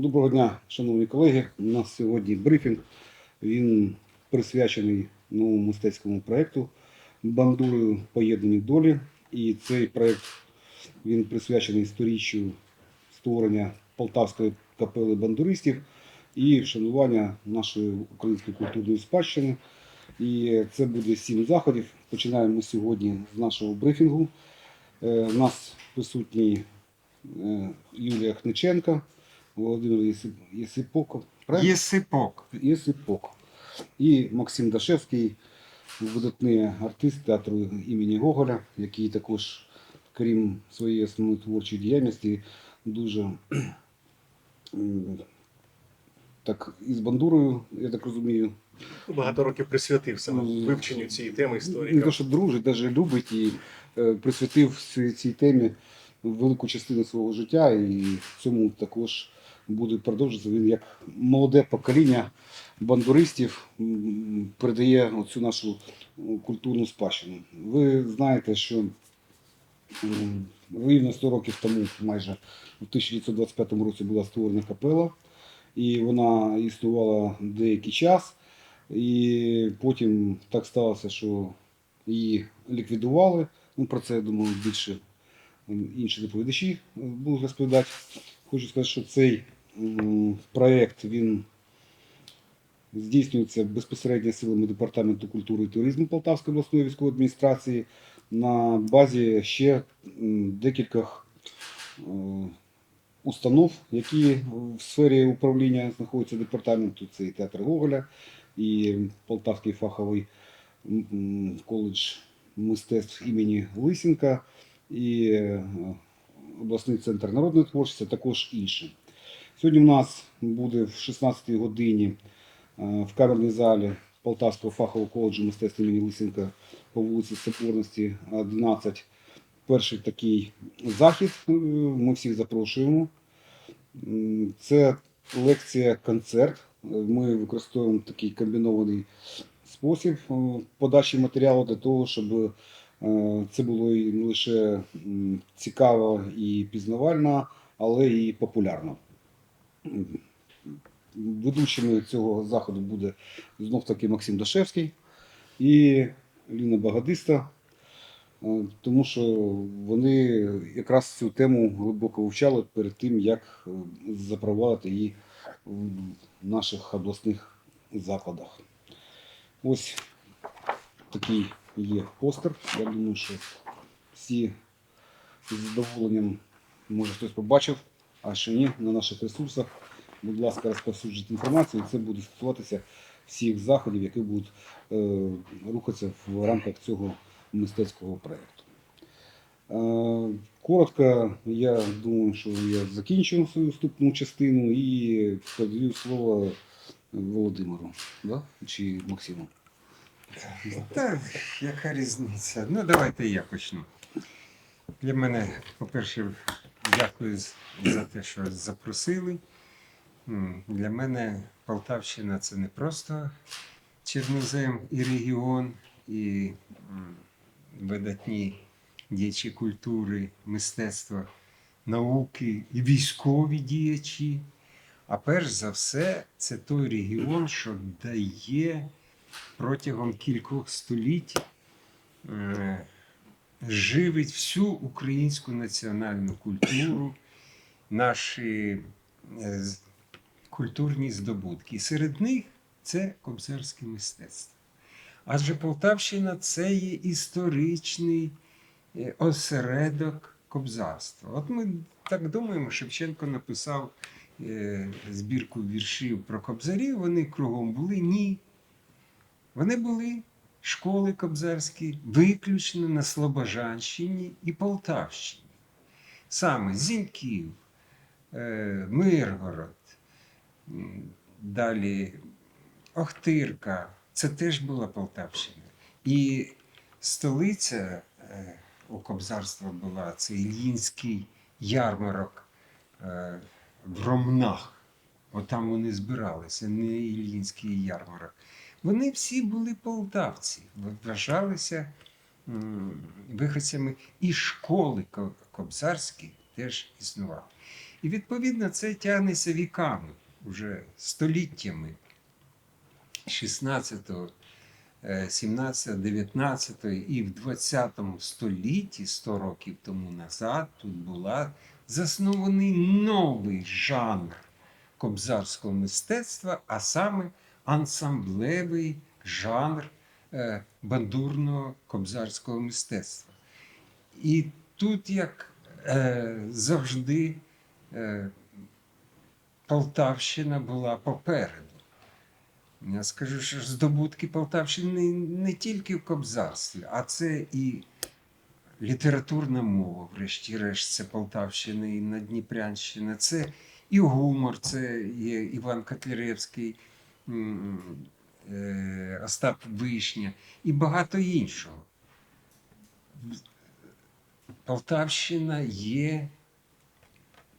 Доброго дня, шановні колеги. У нас сьогодні брифінг. Він присвячений новому мистецькому проєкту Бандурою поєднані долі. І цей проєкт він присвячений сторіччю створення Полтавської капели бандуристів і вшанування нашої української культурної спадщини. І це буде сім заходів. Починаємо сьогодні з нашого брифінгу. Е, У нас присутній е, Юлія Хниченка, Володимир Єсип- Єсипок, правильно? Єсипок. Єсипок. І Максим Дашевський, видатний артист театру імені Гоголя, який також, крім своєї основної творчої діяльності, дуже так із бандурою, я так розумію, Багато років присвятив саме Ну, вивченню цієї теми не історії. те, що дружить, навіть любить і е, присвятив цій, цій темі велику частину свого життя, і в цьому також буде продовжуватися. Він як молоде покоління бандуристів передає оцю нашу культурну спадщину. Ви знаєте, що рівно 100 років тому, майже в 1925 році була створена капела, і вона існувала деякий час. І потім так сталося, що її ліквідували. Ну, про це, я думаю, більше інші доповідачі е, будуть розповідати. Хочу сказати, що цей проєкт він здійснюється безпосередньо силами Департаменту культури і туризму Полтавської обласної військової адміністрації на базі ще декількох е, установ, які в сфері управління знаходяться департаменту. Це і театр Гоголя, і Полтавський фаховий коледж мистецтв імені Лисенка, і е, обласний центр народної творчості, а також інші. Сьогодні у нас буде в 16 годині е, в камерній залі Полтавського фахового коледжу мистецтв імені Лисенка по вулиці Соборності 11. Перший такий захід. Е, Ми всіх запрошуємо. Це лекція-концерт. Е, Ми використовуємо такий комбінований спосіб подачі матеріалу для того, щоб це було не лише цікаво і пізнавально, але і популярно. Ведучими цього заходу буде знов таки Максим Дашевський і Ліна Багадиста, е, тому що вони якраз цю тему глибоко вивчали перед тим, як е, запровадити її в наших обласних закладах. Ось такий є постер. Я думаю, що всі з задоволенням, може хтось побачив, а що ні, на наших ресурсах. Будь ласка, розповсюджуйте інформацію, і це буде стосуватися всіх заходів, які будуть е, рухатися в рамках цього мистецького проєкту. Е, коротко, я думаю, що я закінчу свою вступну частину і передаю слово Володимиру да? чи Максиму. Та яка різниця? Ну, давайте я почну. Для мене, по-перше, дякую за те, що запросили. Для мене Полтавщина це не просто Чернозем і регіон, і видатні діячі культури, мистецтва, науки і військові діячі. А перш за все, це той регіон, що дає протягом кількох століть е, живить всю українську національну культуру, наші е, культурні здобутки. Серед них це кобзарське мистецтво. Адже Полтавщина це є історичний е, осередок кобзарства. От ми так думаємо, Шевченко написав е, збірку віршів про кобзарів, вони кругом були. Ні. Вони були школи кобзарські виключно на Слобожанщині і Полтавщині. Саме Зіньків, е, Миргород, далі Охтирка. Це теж була Полтавщина. І столиця е, у кобзарства була це Ільїнський ярмарок е, в Ромнах. Отам вони збиралися, не Ільїнський ярмарок. Вони всі були полтавці, вважалися виходцями і школи ко- кобзарські теж існували. І відповідно це тягнеться віками, вже століттями 16, е, 17, 19 і в 20 столітті, 100 років тому назад, тут була заснований новий жанр кобзарського мистецтва, а саме ансамблевий жанр е, бандурного кобзарського мистецтва. І тут, як е, завжди, е, Полтавщина була попереду. Я скажу, що здобутки Полтавщини не тільки в кобзарстві, а це і літературна мова, врешті-решт, це Полтавщина і Надніпрянщина, це і гумор, це є Іван Котляревський, Остап Вишня і багато іншого. Полтавщина є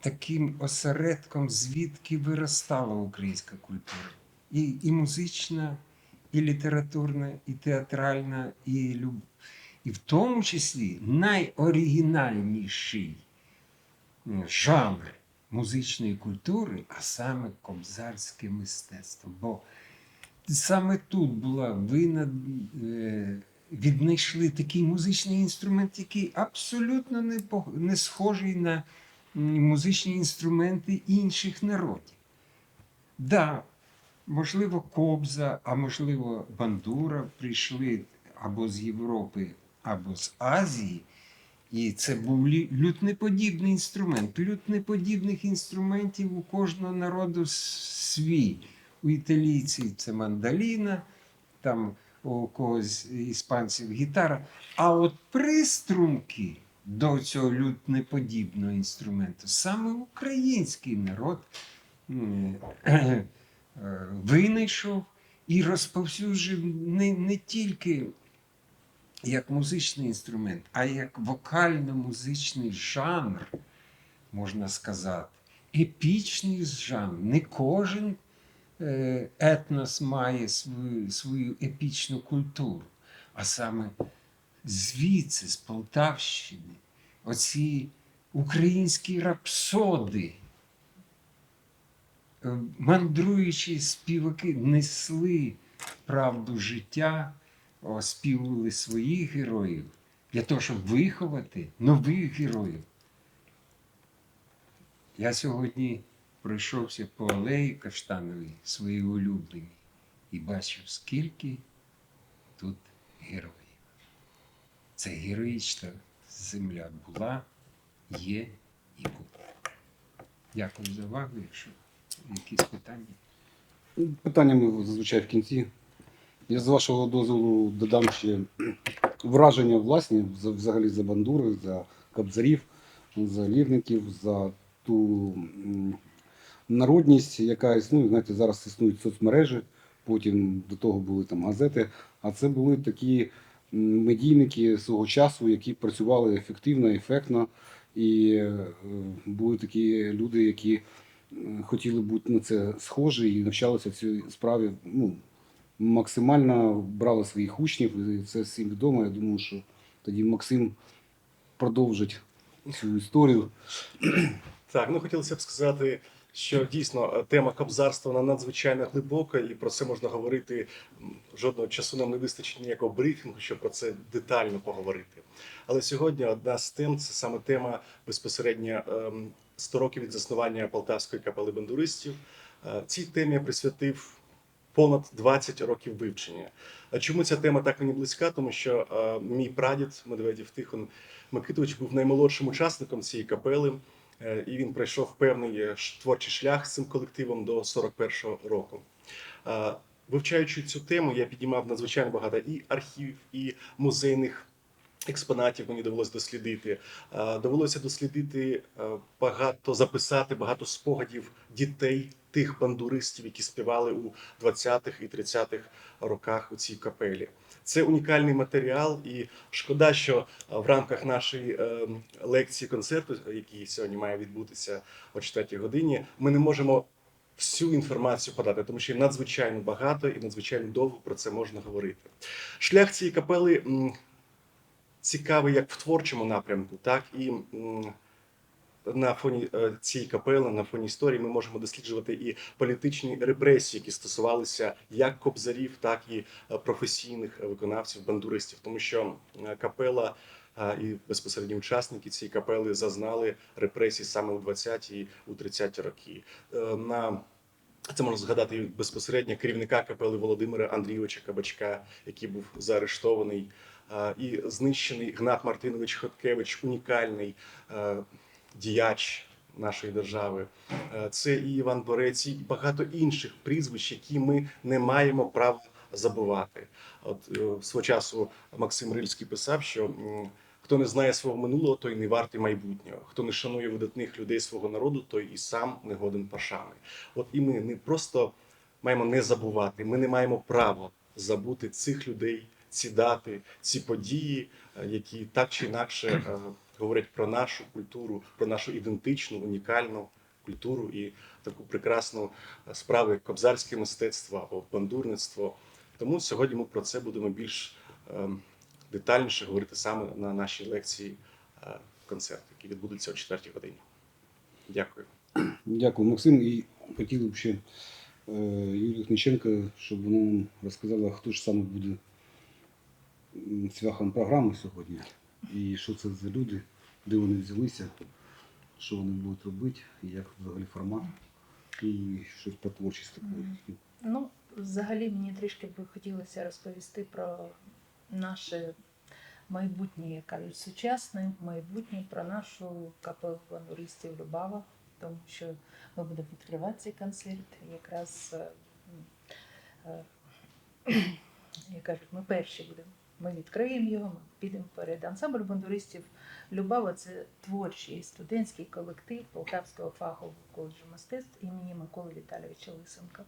таким осередком, звідки виростала українська культура. І, і музична, і літературна, і театральна, і, люб... і в тому числі найоригінальніший жанр музичної культури, а саме кобзарське мистецтво. Бо саме тут була винад... е, віднайшли такий музичний інструмент, який абсолютно не, не схожий на музичні інструменти інших народів. Да, можливо, кобза, а можливо, бандура прийшли або з Європи, або з Азії. І це був лютнеподібний інструмент. Лютнеподібних інструментів у кожного народу свій. У італійців це мандаліна, там у когось іспанців гітара. А от приструнки до цього лютнеподібного інструменту саме український народ е, винайшов і розповсюджив не, не тільки як музичний інструмент, а як вокально-музичний жанр, можна сказати, епічний жанр. Не кожен е, етнос має свою, свою епічну культуру, а саме звідси, з Полтавщини, оці українські рапсоди, е, мандруючі співаки несли правду життя, оспівували своїх героїв для того, щоб виховати нових героїв. Я сьогодні пройшовся по алеї Каштановій, своїй улюбленій, і бачив, скільки тут героїв. Це героїчна земля була, є і буде. Дякую за увагу. Якщо якісь питання. Питання ми зазвичай в кінці. Я з вашого дозволу додам ще враження власні за- взагалі за бандури, за кабзарів, за лірників, за ту народність, яка існує. Знаєте, зараз існують соцмережі, потім до того були там газети. А це були такі медійники свого часу, які працювали ефективно, ефектно. І е, були такі люди, які е, хотіли бути на це схожі і навчалися в цій справі. Ну, максимально брали своїх учнів, і це всім відомо. Я думаю, що тоді Максим продовжить цю історію. Так, ну хотілося б сказати, що дійсно тема кобзарства вона надзвичайно глибока, і про це можна говорити. Жодного часу нам не вистачить ніякого брифінгу, щоб про це детально поговорити. Але сьогодні одна з тем це саме тема безпосередньо ем, 100 років від заснування Полтавської капели бандуристів. Е, Цій темі я присвятив понад 20 років вивчення. А чому ця тема так мені близька? Тому що е, мій прадід Медведів Тихон Микитович був наймолодшим учасником цієї капели. Е, і він пройшов певний е, творчий шлях з цим колективом до 41-го року. Е, Вивчаючи цю тему, я піднімав надзвичайно багато і архівів, і музейних експонатів мені довелося дослідити. Е, Довелося дослідити е, багато, записати багато спогадів дітей тих бандуристів, які співали у 20-х і 30-х роках у цій капелі. Це унікальний матеріал, і шкода, що е, в рамках нашої е, лекції концерту, який сьогодні має відбутися о 4 годині, ми не можемо всю інформацію подати, тому що надзвичайно багато і надзвичайно довго про це можна говорити. Шлях цієї капели цікавий як в творчому напрямку, так і на фоні е, цієї капели, на фоні історії, ми можемо досліджувати і політичні репресії, які стосувалися як кобзарів, так і е, професійних виконавців, бандуристів, тому що е, капела. І безпосередні учасники цієї капели зазнали репресій саме у 20-ті, у 30-ті роки. На це можна згадати безпосередньо керівника капели Володимира Андрійовича Кабачка, який був заарештований, і знищений Гнат Мартинович Хоткевич, унікальний діяч нашої держави. Е, Це і Іван Борець, і багато інших прізвищ, які ми не маємо права забувати. От е, свого часу Максим Рильський писав, що хто не знає свого минулого, той не вартий майбутнього. Хто не шанує видатних людей свого народу, той і сам не годен пашани. От і ми не просто маємо не забувати, ми не маємо права забути цих людей, ці дати, ці події, е, які так чи інакше говорять про нашу культуру, про нашу ідентичну, унікальну культуру і таку прекрасну е, справу, як кобзарське мистецтво або бандурництво. Тому сьогодні ми про це будемо більш е, детальніше говорити саме на нашій лекції е, концерт, який відбудеться о 4 годині. Дякую. Дякую, Максим. І хотіли б ще е, Юлію щоб вона нам розказала, хто ж саме буде м, цвяхом програми сьогодні, і що це за люди, де вони взялися, що вони будуть робити, і як взагалі формат, і щось про творчість таку. Ну, взагалі мені трішки би хотілося розповісти про наше майбутнє, як кажуть, сучасне майбутнє, про нашу капелу бандуристів Любава, тому що ми будемо відкривати цей концерт. Якраз, е, е, як кажуть, ми перші будемо. Ми відкриємо його, ми підемо вперед. Ансамбль бандуристів Любава це творчий студентський колектив Полтавського фахового коледжу мистецтв імені Миколи Віталійовича Лисенка.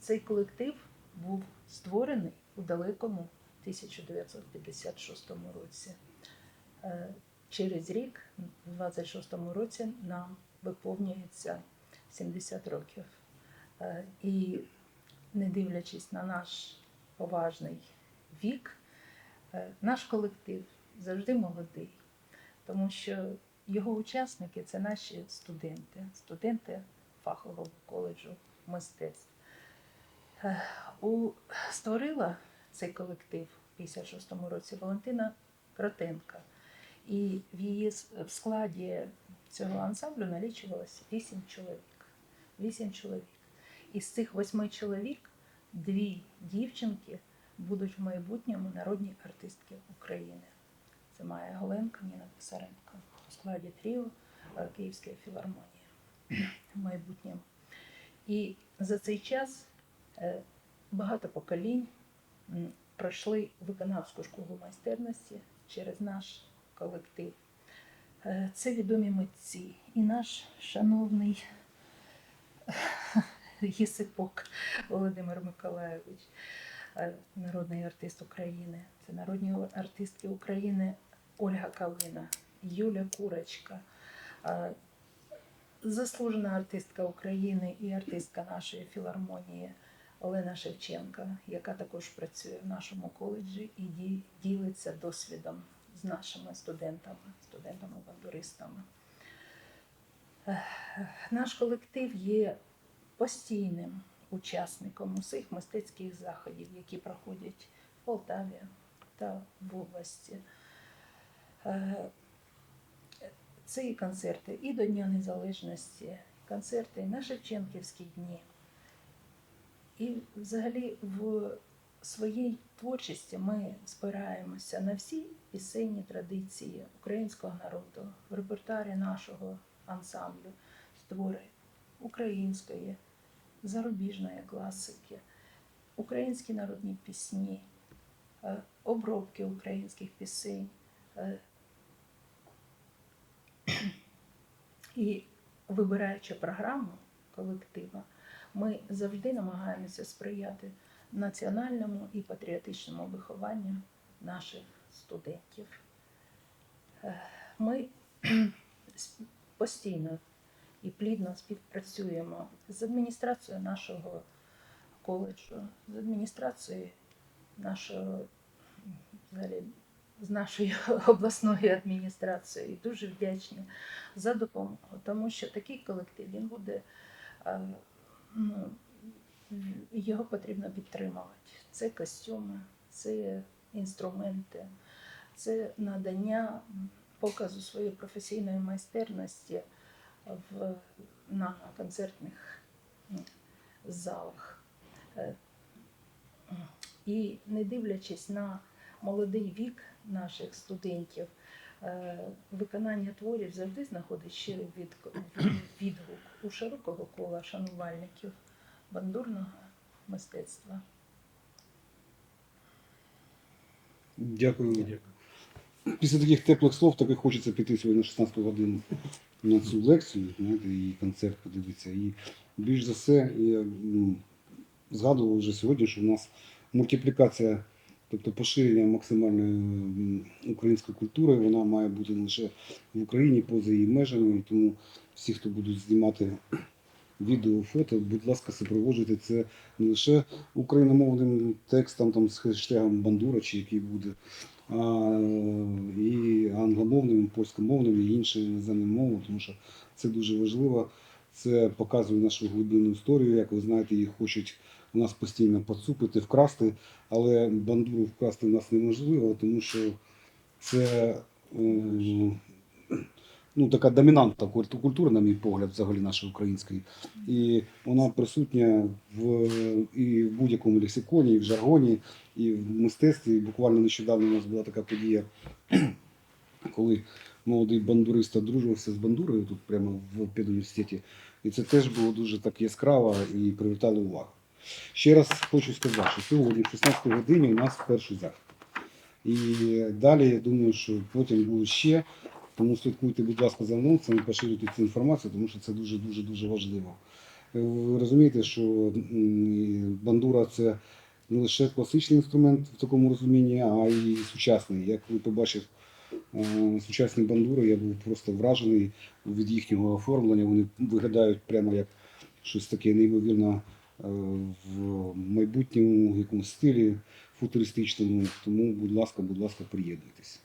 Цей колектив був створений у далекому 1956 році. Е, Через рік, в 26-му році, нам виповнюється 70 років. Е, І не дивлячись на наш поважний вік, е, наш колектив завжди молодий, тому що його учасники це наші студенти, студенти фахового коледжу мистецтв. Е, У створила цей колектив в 56-му році Валентина Кротенка. І в її складі цього ансамблю налічувалося вісім чоловік. Вісім чоловік. Із цих восьми чоловік дві дівчинки будуть в майбутньому народні артистки України. Це Майя Голенко, Ніна Писаренко у складі тріо е, Київської філармонії в майбутньому. І за цей час е, багато поколінь пройшли виконавську школу майстерності через наш колектив. Е, Це відомі митці. І наш шановний Єсипок Володимир Миколайович, е, народний артист України. Це народні артистки України Ольга Калина, Юля Курочка, е, заслужена артистка України і артистка нашої філармонії Олена Шевченка, яка також працює в нашому коледжі і ділиться досвідом з нашими студентами, студентами-бандуристами. Наш колектив є постійним учасником усіх мистецьких заходів, які проходять в Полтаві та в області. Е, Це і концерти і до Дня Незалежності, концерти на Шевченківські дні. І взагалі в своїй творчості ми спираємося на всі пісенні традиції українського народу, в репертуарі нашого ансамблю, твори української, зарубіжної класики, українські народні пісні, е, обробки українських пісень. е, І вибираючи програму колектива, ми завжди намагаємося сприяти національному і патріотичному вихованню наших студентів. Е, Ми постійно і плідно співпрацюємо з адміністрацією нашого коледжу, з адміністрацією нашого взагалі, з нашою обласною адміністрацією. Дуже вдячні за допомогу, тому що такий колектив він буде е, ну, його потрібно підтримувати. Це костюми, це інструменти, це надання показу своєї професійної майстерності в, на концертних залах. Е, І не дивлячись на молодий вік наших студентів, е, виконання творів завжди знаходить щирий від- відгук у широкого кола шанувальників бандурного мистецтва. Дякую. Дякую. Після таких теплих слов так і хочеться піти сьогодні на 16 годину на цю лекцію, знаєте, і концерт подивитися. І більш за все, я м, згадував вже сьогодні, що в нас мультиплікація, тобто поширення максимальної української культури, вона має бути не лише в Україні, поза її межами. І тому всі, хто будуть знімати відео, фото, будь ласка, супроводжуйте це не лише україномовним текстом там, з хештегом Бандура, чи який буде, і англомовним, польськомовними, польськомовним, і інші іноземні мови, тому що це дуже важливо. Це показує нашу глибинну історію. Як ви знаєте, їх хочуть у нас постійно поцупити, вкрасти, але бандуру вкрасти в нас неможливо, тому що це е, ну, така домінантна культ- культура, на мій погляд, взагалі нашої української. І вона присутня в, і в будь-якому лексиконі, і в жаргоні, і в мистецтві. І буквально нещодавно у нас була така подія, коли молодий бандурист одружувався з бандурою тут прямо в педуніверситеті. І це теж було дуже так яскраво і привертало увагу. Ще раз хочу сказати, що сьогодні, в 16 годині, у нас перший захід. І далі я думаю, що потім будуть ще. Тому слідкуйте, будь ласка, за анонсами, поширюйте цю інформацію, тому що це дуже дуже дуже важливо. Е, Ви розумієте, що бандура це не лише класичний інструмент в такому розумінні, а й сучасний. Як ви побачив е, сучасні бандури, я був просто вражений від їхнього оформлення. Вони виглядають прямо як щось таке неймовірно е, в майбутньому якомусь стилі футуристичному. Тому, будь ласка, будь ласка, приєднуйтесь.